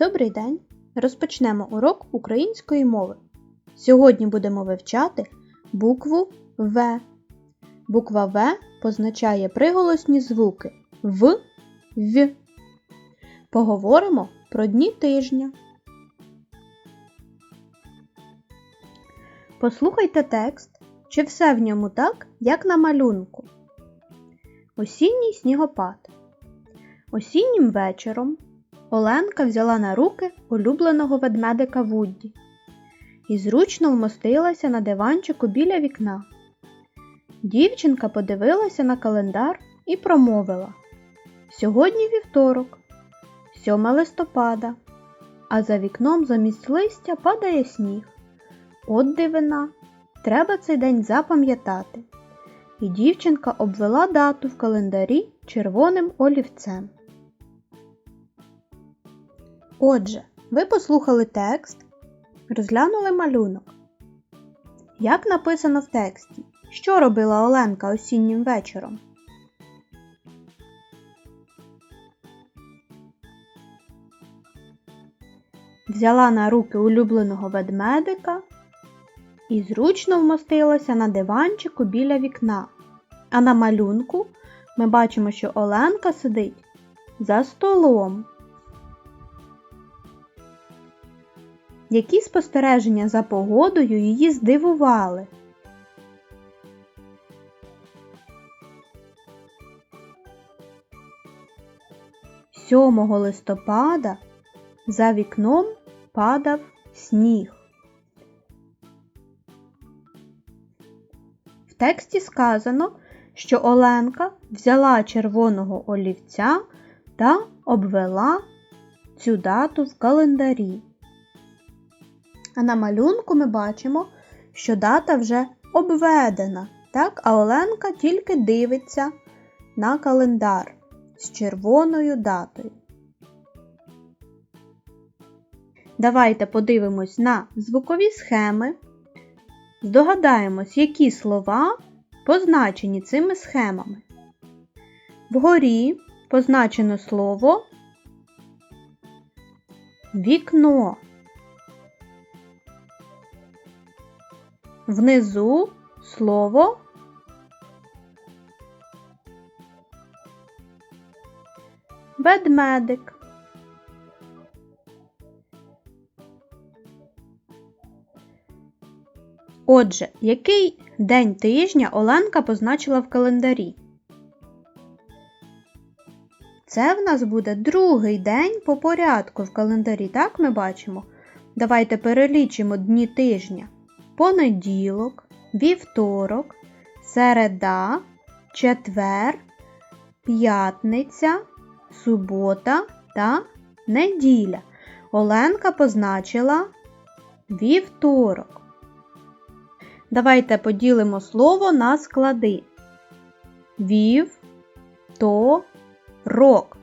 Добрий день! Розпочнемо урок української мови. Сьогодні будемо вивчати букву В. Буква В позначає приголосні звуки В, В. Поговоримо про дні тижня. Послухайте текст, чи все в ньому так, як на малюнку. Осінній снігопад. Осіннім вечором Оленка взяла на руки улюбленого ведмедика Вудді і зручно вмостилася на диванчику біля вікна. Дівчинка подивилася на календар і промовила Сьогодні вівторок, 7 листопада, а за вікном замість листя падає сніг. От дивина, треба цей день запам'ятати. І дівчинка обвела дату в календарі червоним олівцем. Отже, ви послухали текст, розглянули малюнок. Як написано в тексті, що робила Оленка осіннім вечором? Взяла на руки улюбленого ведмедика і зручно вмостилася на диванчику біля вікна. А на малюнку ми бачимо, що Оленка сидить за столом. Які спостереження за погодою її здивували? Сьомого листопада за вікном падав сніг. В тексті сказано, що Оленка взяла червоного олівця та обвела цю дату в календарі. А на малюнку ми бачимо, що дата вже обведена, так? а Оленка тільки дивиться на календар з червоною датою. Давайте подивимось на звукові схеми, здогадаємось, які слова позначені цими схемами. Вгорі позначено слово вікно. Внизу слово ведмедик. Отже, який день тижня Оленка позначила в календарі? Це в нас буде другий день по порядку в календарі, так ми бачимо? Давайте перелічимо дні тижня понеділок, вівторок, середа, четвер, п'ятниця, субота та неділя. Оленка позначила вівторок. Давайте поділимо слово на склади. Вів, то, рок.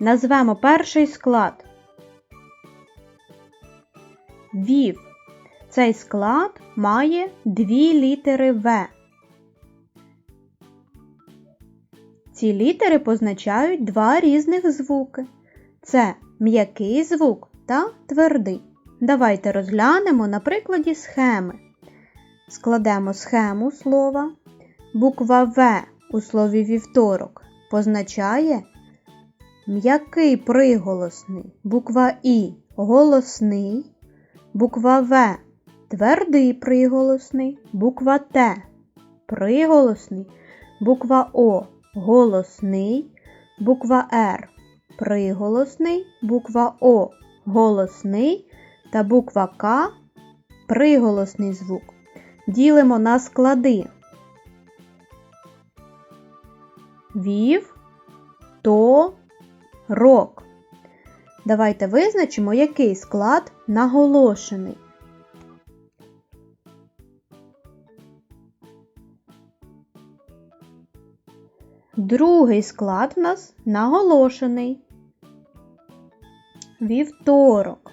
Назвемо перший склад. Вів. Цей склад має дві літери В. Ці літери позначають два різних звуки. Це м'який звук та твердий. Давайте розглянемо на прикладі схеми. Складемо схему слова. Буква В у слові вівторок позначає м'який приголосний. Буква І голосний. Буква В твердий приголосний, буква Т приголосний, буква О голосний, буква Р приголосний, буква О голосний та буква К приголосний звук. Ділимо на склади. Вів, то, рок. Давайте визначимо, який склад наголошений. Другий склад в нас наголошений. Вівторок.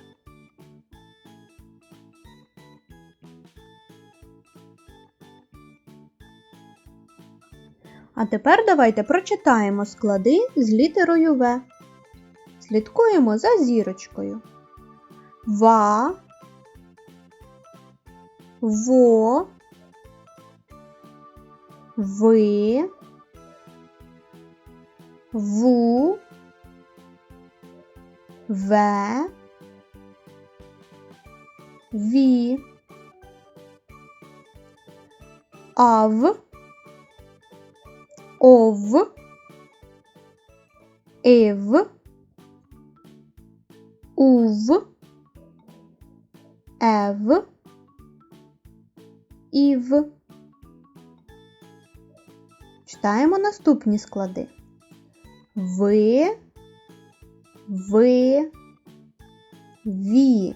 А тепер давайте прочитаємо склади з літерою В. Слідкуємо за зірочкою. Ва, во, ви, ву, ве, ві, ав, ов, ев, ув, ев, ів. Читаємо наступні склади. Ви, ви, ві,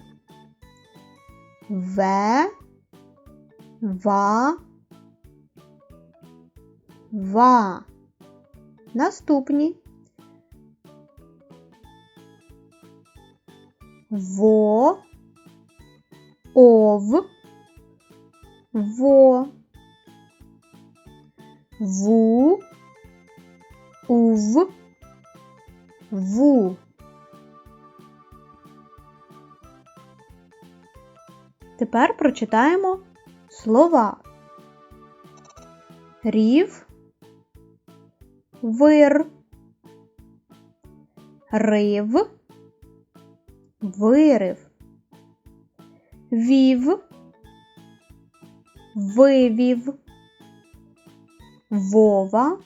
ве, ва, ва. Наступні. Во, ов, во, ву, ув, ву. Тепер прочитаємо слова. Рів, вир, рив, вирив, вів, вивів, вова,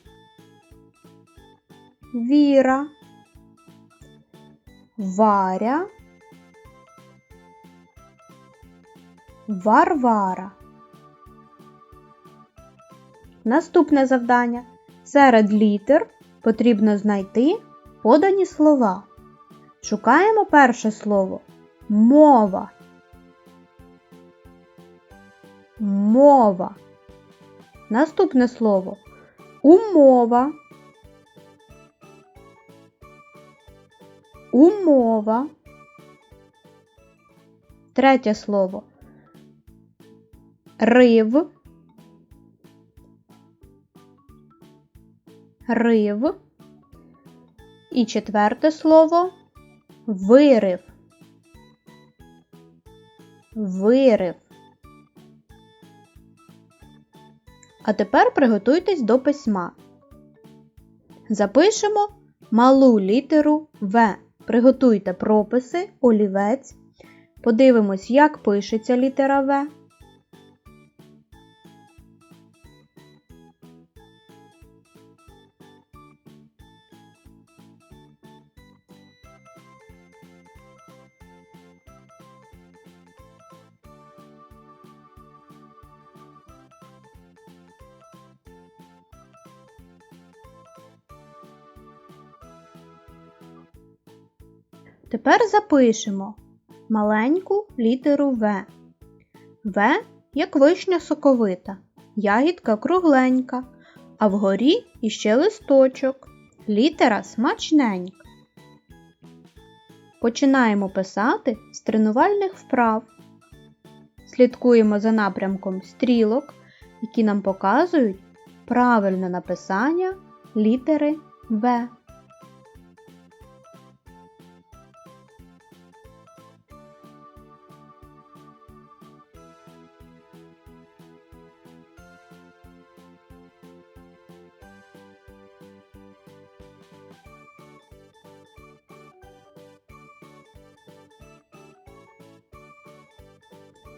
віра, варя, варвара. Наступне завдання. Серед літер потрібно знайти подані слова. Шукаємо перше слово мова. Мова. Наступне слово умова. Умова. Третє слово рив. Рив. І четверте слово вирив. Вирив. А тепер приготуйтесь до письма. Запишемо малу літеру В. Приготуйте прописи, олівець. Подивимось, як пишеться літера В. Тепер запишемо маленьку літеру В. В як вишня соковита, ягідка кругленька, а вгорі іще листочок. Літера смачненька. Починаємо писати з тренувальних вправ. Слідкуємо за напрямком стрілок, які нам показують правильне написання літери В.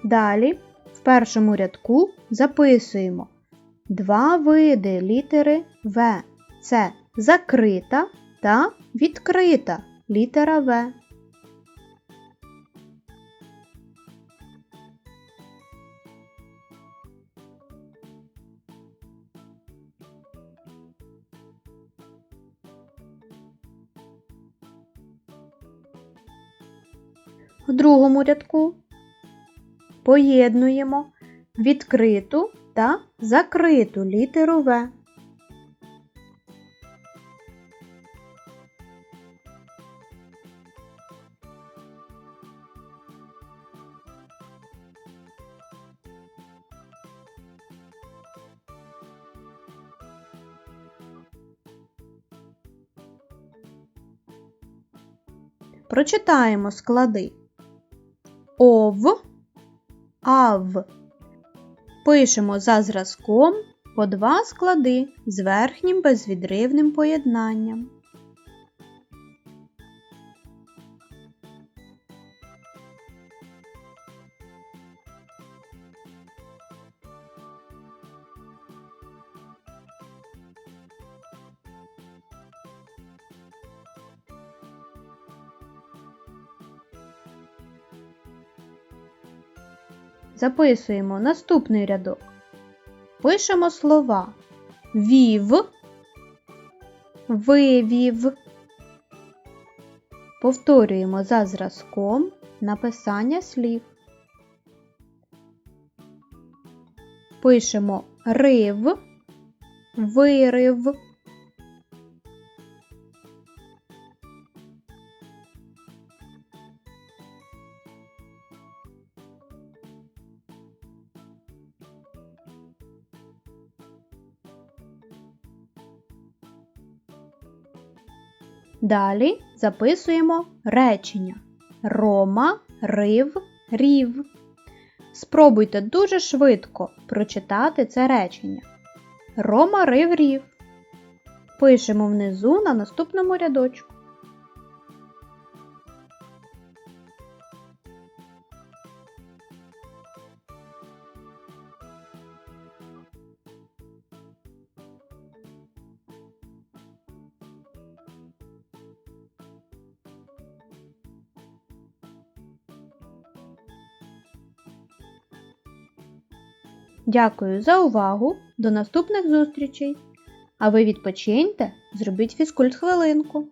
Далі в першому рядку записуємо два види літери В. Це закрита та відкрита літера В. В другому рядку поєднуємо відкриту та закриту літеру В. Прочитаємо склади ОВ ав. Пишемо за зразком по два склади з верхнім безвідривним поєднанням. Записуємо наступний рядок. Пишемо слова вів, вивів. Повторюємо за зразком написання слів. Пишемо рив, вирив. Далі записуємо речення Рома, рив, рів. Спробуйте дуже швидко прочитати це речення. Рома рив рів. Пишемо внизу на наступному рядочку. Дякую за увагу. До наступних зустрічей! А ви відпочиньте, зробіть фізкульт хвилинку.